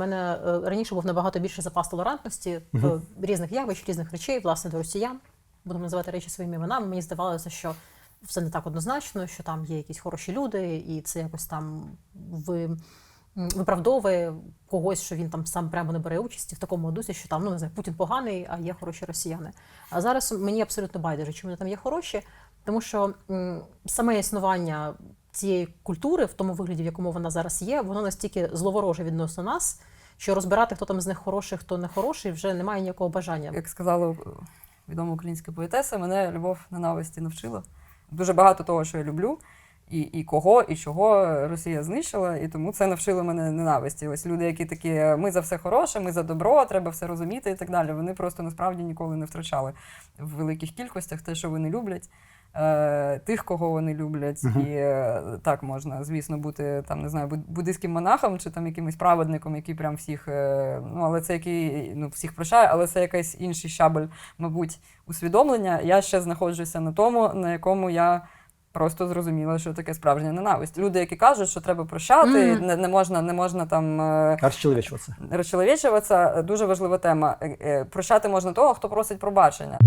мене е, раніше був набагато більше запас толерантності в різних явищ, різних речей, власне, до росіян. Будемо називати речі своїми іменами. Мені здавалося, що все не так однозначно, що там є якісь хороші люди, і це якось там ви. Виправдовує когось, що він там сам прямо не бере участі в такому дусі, що там ну не знаю, Путін поганий, а є хороші росіяни. А зараз мені абсолютно байдуже, чи вони там є хороші, тому що м, саме існування цієї культури в тому вигляді, в якому вона зараз є, воно настільки зловороже відносно нас, що розбирати, хто там з них хороший, хто не хороший, вже немає ніякого бажання. Як сказала відома українська поетеса, мене любов ненависті навчила. Дуже багато того, що я люблю, і, і кого, і чого Росія знищила, і тому це навчило мене ненависті. Ось люди, які такі, ми за все хороше, ми за добро, треба все розуміти і так далі. Вони просто насправді ніколи не втрачали в великих кількостях те, що вони люблять. Е, Тих, кого вони люблять, і е, так можна, звісно, бути там, не знаю, буд- буддийським монахом чи там якимось праведником, який прям всіх, е, ну але це який ну всіх прощає, але це якийсь інший щабель, мабуть, усвідомлення. Я ще знаходжуся на тому, на якому я просто зрозуміла, що таке справжня ненависть. Люди, які кажуть, що треба прощати, Мгм. не, не можна, не можна там. Розчеловічуватися. Розчеловічуватися дуже важлива тема. Прощати можна того, хто просить пробачення.